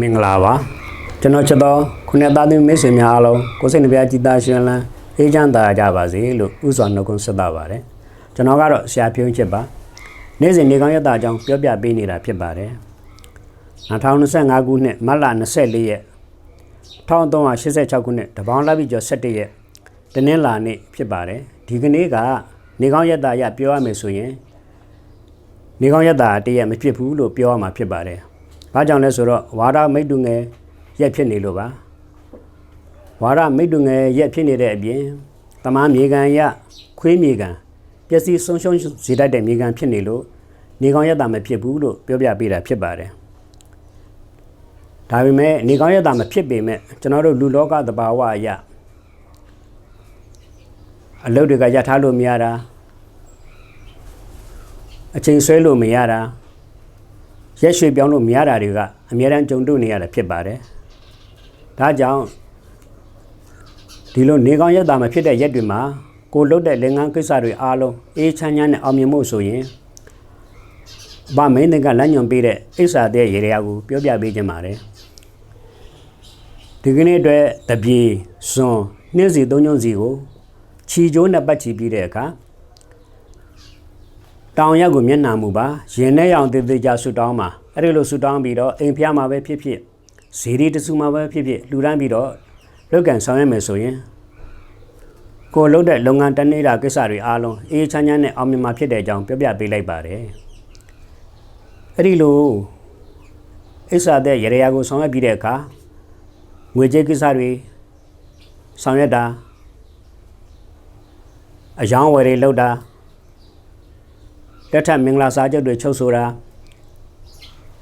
မင်္ဂလာပါကျွန်တော်ချက်တော်ခုနှစ်သားသမီးမိတ်ဆွေများအားလုံးကိုယ်စိတ်နှပြကြည်သာရှင်လန်းအေးချမ်းသာကြပါစေလို့ဥစွာနှုတ်ခွန်းဆက်တာပါတယ်ကျွန်တော်ကတော့ဆရာဖြုံးချစ်ပါနေ့စဉ်နေကောင်းရက်တာအကြောင်းပြောပြပေးနေတာဖြစ်ပါတယ်2025ခုနှစ်မတ်လ24ရက်1386ခုနှစ်တပေါင်းလာပြီကျော်17ရက်တနင်္လာနေ့ဖြစ်ပါတယ်ဒီကနေ့ကနေကောင်းရက်တာရပြောရမယ်ဆိုရင်နေကောင်းရက်တာတရက်မဖြစ်ဘူးလို့ပြောရမှာဖြစ်ပါတယ်။ ဘာကြောင့်လဲဆိုတော့ဝါဒမိတ်တူငယ်ရက်ဖြစ်နေလို့ပါ။ဝါဒမိတ်တူငယ်ရက်ဖြစ်နေတဲ့အပြင်တမားမြေကန်ရခွေးမြေကန်ပျက်စီးဆုံးရှုံးစေတတ်တဲ့မြေကန်ဖြစ်နေလို့နေကောင်းရက်တာမဖြစ်ဘူးလို့ပြောပြပေးတာဖြစ်ပါတယ်။ဒါပေမဲ့နေကောင်းရက်တာမဖြစ်ပေမဲ့ကျွန်တော်တို့လူလောကသဘာဝအရအလုပ်တွေကရထားလို့မရတာအချိန်ဆွဲလို့မရတာ ရက်ရွှေပြောင်းလို့မရတာတွေကအများတန်းကြုံတွေ့နေရတာဖြစ်ပါတယ်။ဒါကြောင့်ဒီလိုနေကောင်းရက်တာမဖြစ်တဲ့ရက်တွေမှာကိုလုတ်တဲ့လင်္ကန်းကိစ္စတွေအားလုံးအေးချမ်းချမ်းနဲ့အောင်မြင်မှုဆိုရင်ဗမင်းတွေကလမ်းညွန်ပေးတဲ့အိဆာတဲ့ရေရာကိုပြောပြပေးခြင်းပါတယ်။ဒီကနေ့အတွက်တပြေစွန်နှင်းစီသုံးညွန့်စီကိုခြီကျိုးနဲ့ပတ်ချီပြီးတဲ့အခါ တောင်ရက်ကိုမျက်နှာမူပါရင်နဲ့ရောင်တည်တည်ကြဆူတောင်းပါအဲ့ဒီလိုဆူတောင်းပြီးတော့အိမ်ဖျားမှာပဲဖြစ်ဖြစ်ဇီရီတဆူမှာပဲဖြစ်ဖြစ်လှူဒန်းပြီးတော့လုတ်ကန်ဆောင်ရမယ်ဆိုရင်ကိုလုတ်တဲ့လုပ်ငန်းတနေတာကိစ္စတွေအားလုံးအေးချမ်းချမ်းနဲ့အောင်မြင်မှာဖြစ်တဲ့အကြောင်းပြောပြပေးလိုက်ပါတယ်အဲ့ဒီလိုအိဆာတဲ့ရရကိုဆောင်ရွက်ပြီးတဲ့အခါငွေကြေးကိစ္စတွေဆောင်ရွက်တာအယောင်းဝယ်တွေလုပ်တာ လက်ထပ်မင်္ဂလာစာချုပ်တွေချုပ်ဆိုတာ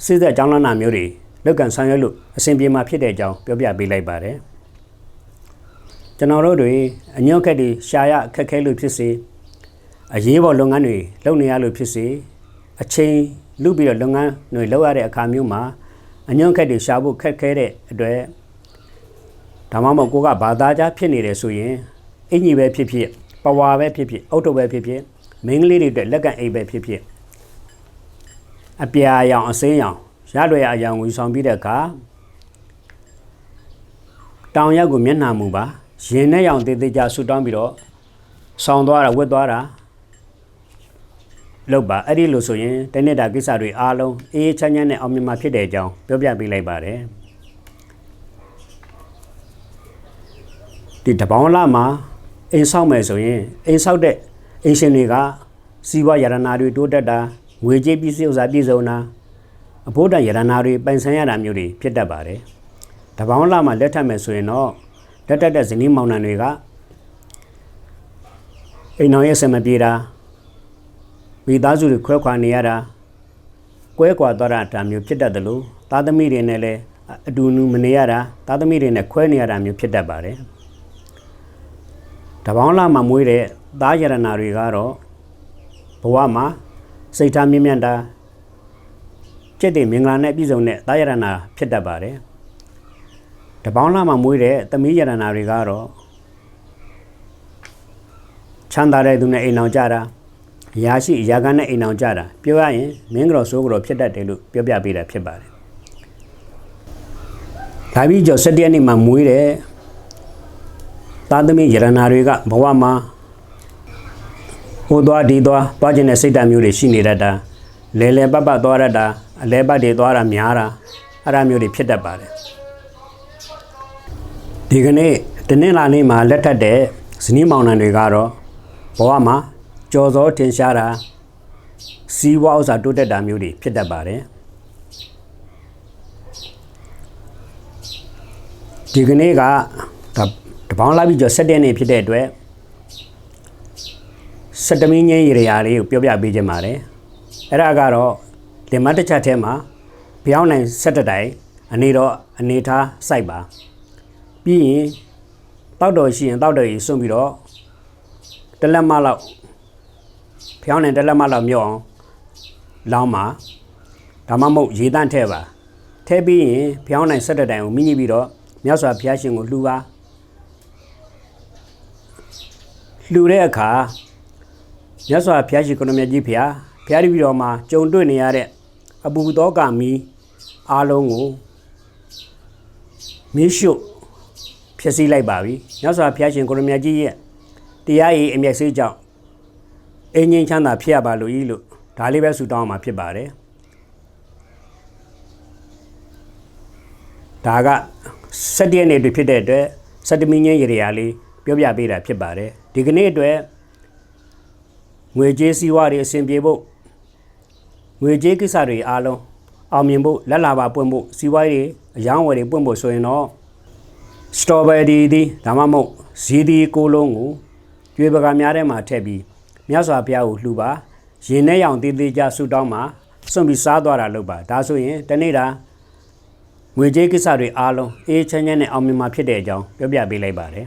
စိသက်ကြောင်းလန်းနာမျိုးတွေလောက်ကန်ဆောင်ရွက်လို့အဆင်ပြေမှာဖြစ်တဲ့အကြောင်းပြောပြပေးလိုက်ပါတယ်ကျွန်တော်တို့တွေအညွန့်ခက်တွေရှာရအခက်ခဲလို့ဖြစ်စေအရေးပေါ်လုပ်ငန်းတွေလုပ်နေရလို့ဖြစ်စေအချိန်လူပြီးတော့လုပ်ငန်းတွေလုပ်ရတဲ့အခါမျိုးမှာအညွန့်ခက်တွေရှာဖို့ခက်ခဲတဲ့အတွက်ဒါမှမဟုတ်ကိုကဘာသာကြားဖြစ်နေတယ်ဆိုရင်အင်ကြီးပဲဖြစ်ဖြစ်ပဝါပဲဖြစ်ဖြစ်အုတ်တုပ်ပဲဖြစ်ဖြစ် မင်းကလေးတွေအတွက်လက်ကန်အိပ်ပဲဖြစ်ဖြစ်အပြာရောင်အစင်းရောင်ရလွယ်အရောင်ကိုယူဆောင်ပြီးတဲ့အခါတောင်ရက်ကိုမျက်နှာမူပါရင်နဲ့ရောင်တေးသေးကြဆူတောင်းပြီးတော့ဆောင်းသွားတာဝတ်သွားတာလောက်ပါအဲ့ဒီလိုဆိုရင်တနေ့တာကိစ္စတွေအားလုံးအေးချမ်းချမ်းနဲ့အောင်မြင်မှာဖြစ်တဲ့အကြောင်းပြောပြပေးလိုက်ပါတယ်ဒီတပေါင်းလာမှာအိမ်ဆောက်မယ်ဆိုရင်အိမ်ဆောက်တဲ့ အင်ရှင်တွေကစီးပွားရတနာတွေတိုးတက်တာငွေကြေးပစ္စည်းဥစ္စာပြည့်စုံတာအဖို့တန်ရတနာတွေပိုင်ဆိုင်ရတာမျိုးတွေဖြစ်တတ်ပါတယ်။တပေါင်းလာမှလက်ထပ်မယ်ဆိုရင်တော့လက်ထက်တဲ့ဇနီးမောင်နှံတွေကအိမ်တော်ရဲ့ဆင်မပြေတာမိသားစုတွေခွဲခွာနေရတာကွဲကွာသွားတာဒါမျိုးဖြစ်တတ်တယ်လို့သားသမီးတွေနဲ့လည်းအတူတူမနေရတာသားသမီးတွေနဲ့ခွဲနေရတာမျိုးဖြစ်တတ်ပါတယ်။တ ပေါင်းလာမှမွေးတဲ့သားရတနာတွေကတော့ဘဝမှာစိတ်ထားမြင့်မြတ်တာจิตတဲ့မင်္ဂလာနဲ့ပြည့်စုံတဲ့သားရတနာဖြစ်တတ်ပါတယ်တပေါင်းလာမှမွေးတဲ့သမီးရတနာတွေကတော့ချမ်းသာတဲ့သူနဲ့အိမ်အောင်ကြတာအရာရှိအရာကနဲ့အိမ်အောင်ကြတာပြောရရင်မင်းကြော်ဆိုးကြော်ဖြစ်တတ်တယ်လို့ပြောပြပေးတာဖြစ်ပါတယ်ဒါပြီးကျော်7ရက်နေ့မှာမွေးတဲ့ သားသမီးယရနာတွေကဘဝမှာဟိုသွားဒီသွားသွားခြင်းတဲ့စိတ်ဓာတ်မျိုးတွေရှိနေတတ်တာလဲလဲပတ်ပတ်သွားတတ်တာအလဲပတ်တွေသွားတာများတာအဲ့ဒါမျိုးတွေဖြစ်တတ်ပါတယ်ဒီကနေ့တနင်္လာနေ့မှာလက်ထပ်တဲ့ဇနီးမောင်နှံတွေကတော့ဘဝမှာကြော်စောထင်ရှားတာစီးပွားဥစ္စာတိုးတက်တာမျိုးတွေဖြစ်တတ်ပါတယ်ဒီကနေ့ကဒါ တပေါင်းလိုက်ပြီးကျော်7ရက်နေ့ဖြစ်တဲ့အတွက်စက်တမင်းငင်းရေရာလေးကိုပြောပြပေးခြင်းပါတယ်အဲ့ဒါကတော့လင်မတစ်ချက်ထဲမှာပြောင်းနိုင်7တိုင်အနေတော့အနေထားစိုက်ပါပြီးရင်တောက်တော်ရှိရင်တောက်တော်ကြီးစွန့်ပြီးတော့တလက်မလောက်ဖျောင်းနိုင်တလက်မလောက်မြော့အောင်လောင်းပါဒါမှမဟုတ်ရေတန့်ထဲပါထဲပြီးရင်ဖျောင်းနိုင်7တိုင်ကိုမိညိပြီးတော့မြတ်စွာဘုရားရှင်ကိုလှူပါ လှူတဲ့အခါမြတ်စွာဘုရားရှိခိုးတော်မြတ်ကြီးဖုရားဘုရားတပည့်တော်မှာကြုံတွေ့နေရတဲ့အပူသောကမီအားလုံးကိုမင်းရှုဖြစ်စည်းလိုက်ပါပြီမြတ်စွာဘုရားရှင်ကိုရမြတ်ကြီးရဲ့တရားရည်အမျက်စိကြောင့်အင်းငင်းချမ်းသာဖြစ်ရပါလို့ဤလို့ဒါလေးပဲဆုတောင်းမှာဖြစ်ပါတယ်ဒါကစက်တရက်နေ့တွေဖြစ်တဲ့အတွက်စက်တမင်းငင်းရေရာလေးပြောပြပေးတာဖြစ်ပါတယ် ဒီကနေ့အတွက်ငွေကြေးစည်းဝါးတွေအဆင်ပြေဖို့ငွေကြေးကိစ္စတွေအားလုံးအောင်မြင်ဖို့လက်လာပါပွင့်ဖို့စီးပွားရေးအယောင်းဝယ်တွေပွင့်ဖို့ဆိုရင်တော့စတော်ဘယ်ရီဒီဒါမှမဟုတ်ဇီဒီကိုလုံးကိုကျွေးပကများထဲမှာထည့်ပြီးမြတ်စွာဘုရားကိုလှူပါရင်ထဲရောင်တည်တည်ကြဆူတောင်းမှာစွန့်ပြီးစားသွားတာလုပ်ပါဒါဆိုရင်တနေ့တာငွေကြေးကိစ္စတွေအားလုံးအေးချမ်းချမ်းနဲ့အောင်မြင်မှာဖြစ်တဲ့အကြောင်းပြောပြပေးလိုက်ပါတယ်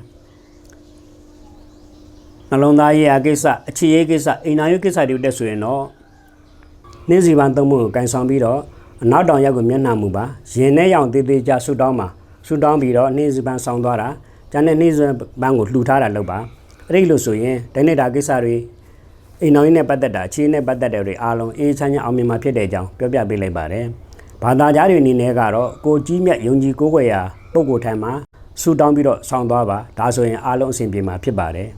နှလုံးသားရေးရာကိစ္စအခြေရေးကိစ္စအိမ်နာရေးကိစ္စတွေတက်ဆိုရင်တော့နှင်းစီပန်းသုံးမှုကိုကန်ဆောင်ပြီးတော့အနောက်တောင်ရက်ကိုမျက်နှာမူပါရင်ထဲရောင်တည်တည်ကြဆူတောင်းမှာဆူတောင်းပြီးတော့နှင်းစီပန်းဆောင်သွားတာကျန်တဲ့နှင်းစီပန်းကိုလှူထားတာလုပ်ပါအဲ့ဒီလိုဆိုရင်တနေ့တာကိစ္စတွေအိမ်တော်ကြီးနဲ့ပတ်သက်တာအခြေနဲ့ပတ်သက်တဲ့တွေအားလုံးအေးချမ်းချမ်းအောင်မြင်မှာဖြစ်တဲ့အကြောင်းပြောပြပေးလိုက်ပါတယ်ဘာသာကြားတွေအနေနဲ့ကတော့ကိုကြီးမြတ်ယုံကြည်ကိုးကွယ်ရာပုဂ္ဂိုလ်ထံမှာဆူတောင်းပြီးတော့ဆောင်သွားပါဒါဆိုရင်အားလုံးအဆင်ပြေမှာဖြစ်ပါတယ်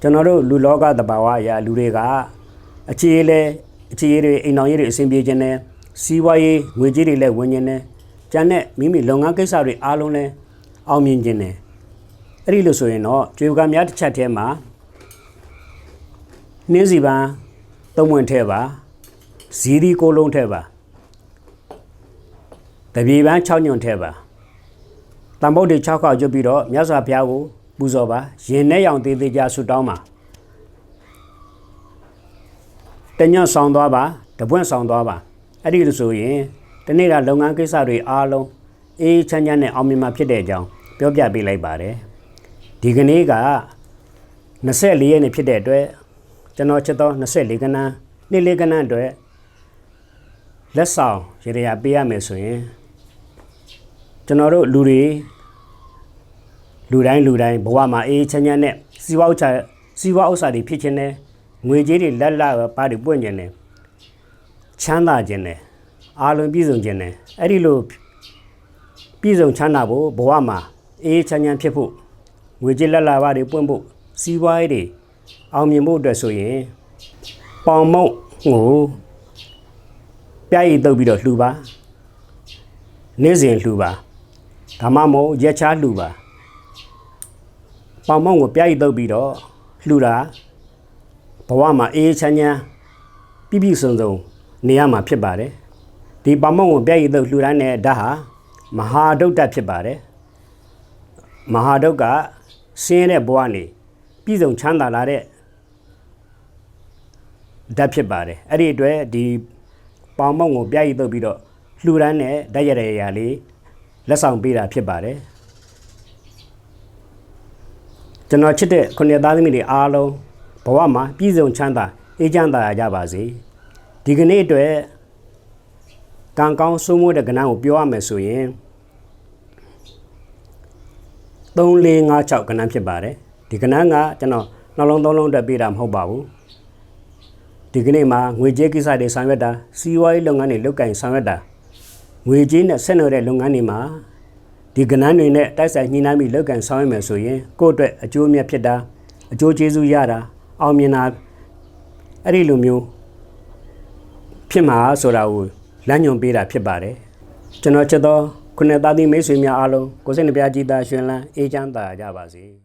ကျွန်တော်တို့လူလောကတဘာဝအရာလူတွေကအခြေလဲအခြေရေးတွေအိမ်တော်ရေးတွေအဆင်ပြေခြင်းနဲ့စီးပွားရေးငွေကြေးတွေလည်းဝင်ခြင်းနဲ့ကျန်တဲ့မိမိလုပ်ငန်းကိစ္စတွေအားလုံးလည်းအောင်မြင်ခြင်းနဲ့အဲ့ဒီလိုဆိုရင်တော့ကြွေကများတစ်ချက်ထဲမှာနှင်းစီပန်းသုံးဝင်ထဲပါဇီဒီကိုလုံးထဲပါတပြေပန်း6ညွန့်ထဲပါတန်ဖို့တွေ6ခေါက်ကျွတ်ပြီးတော့မြတ်စွာဘုရားကို ပူဇော်ပါရင်နဲ့ရောင်သေးသေးကြဆုတောင်းပါတညွန့်ဆောင်သွားပါတပွင့်ဆောင်သွားပါအဲ့ဒီလိုဆိုရင်တနေ့ကလုပ်ငန်းကိစ္စတွေအားလုံးအေးချမ်းချမ်းနဲ့အောင်မြင်မှာဖြစ်တဲ့အကြောင်းပြောပြပေးလိုက်ပါတယ်ဒီကနေ့က24ရက်နေ့ဖြစ်တဲ့အတွက်ကျွန်တော်ချက်တော့24ကနန်းနေ့လေးကနန်းအတွက်လက်ဆောင်ရေရပေးရမယ်ဆိုရင်ကျွန်တော်တို့လူတွေ လူတိုင်းလူတိုင်းဘဝမှာအေးချမ်းချမ်းနဲ့စီးပွားဥစ္စာစီးပွားဥစ္စာတွေဖြစ်ခြင်းနဲ့ငွေကြေးတွေလက်လက်ပါတွေပွင့်ခြင်းနဲ့ချမ်းသာခြင်းနဲ့အားလုံးပြည့်စုံခြင်းနဲ့အဲ့ဒီလိုပြည့်စုံချမ်းသာဖို့ဘဝမှာအေးချမ်းချမ်းဖြစ်ဖို့ငွေကြေးလက်လာပါတွေပွင့်ဖို့စီးပွားရေးတွေအောင်မြင်ဖို့အတွက်ဆိုရင်ပေါင်မုံကိုပြရည်တုပ်ပြီးတော့လှူပါနေ့စဉ်လှူပါဒါမှမဟုတ်ရက်ချားလှူပါ ပေါင်မုံကိုပြရည်တုပ်ပြီးတော့လှူတာဘဝမှာအေးချမ်းချမ်းပြည့်ပြည့်စုံစုံနေရမှာဖြစ်ပါတယ်ဒီပေါင်မုံကိုပြရည်တုပ်လှူတိုင်းတဲ့ဓာတ်ဟာမဟာဒုတ်တဖြစ်ပါတယ်မဟာဒုတ်ကဆင်းရဲတဲ့ဘဝနေပြည်စုံချမ်းသာလာတဲ့ဓာတ်ဖြစ်ပါတယ်အဲ့ဒီအတွက်ဒီပေါင်မုံကိုပြားရည်တုပ်ပြီးတော့လှူဒန်းတဲ့ဓာတ်ရတဲ့ရာလေးလက်ဆောင်ပေးတာဖြစ်ပါတယ် ကျွန်တော်ချစ်တဲ့ခုနှစ်သားသမီးတွေအားလုံးဘဝမှာပြည်စုံချမ်းသာအေးချမ်းသာကြပါစေဒီကနေ့အတွက်ကံကောင်းစိုးမိုးတဲ့ကဏ္ဍကိုပြောရမယ်ဆိုရင်3 4 5 6ကဏ္ဍဖြစ်ပါတယ်ဒီကဏ္ဍကကျွန်တော်နှလုံးသုံးလုံးတက်ပေးတာမဟုတ်ပါဘူးဒီကနေ့မှာငွေကြေးကိစ္စတွေဆောင်ရွက်တာစီးပွားရေးလုပ်ငန်းတွေလုပ်ကင်ဆောင်ရွက်တာငွေကြေးနဲ့ဆက်နွယ်တဲ့လုပ်ငန်းတွေမှာ ဒီကဏ္ဍတွေနဲ့တိုက်ဆိုင်ညှိနှိုင်းပြီးလုပ်ကင်ဆောင်ရွက်မယ်ဆိုရင်ကိုယ့်အတွက်အကျိုးအမြတ်ဖြစ်တာအကျိုးကျေးဇူးရတာအောင်မြင်တာအဲ့ဒီလိုမျိုးဖြစ်မှာဆိုတာကိုလမ်းညွှန်ပေးတာဖြစ်ပါတယ်ကျွန်တော်ချက်တော့ခုနှစ်သားသမီးမိတ်ဆွေများအားလုံးကိုစိတ်နှပြကြည်သာရှင်လန်းအေးချမ်းသာကြပါစေ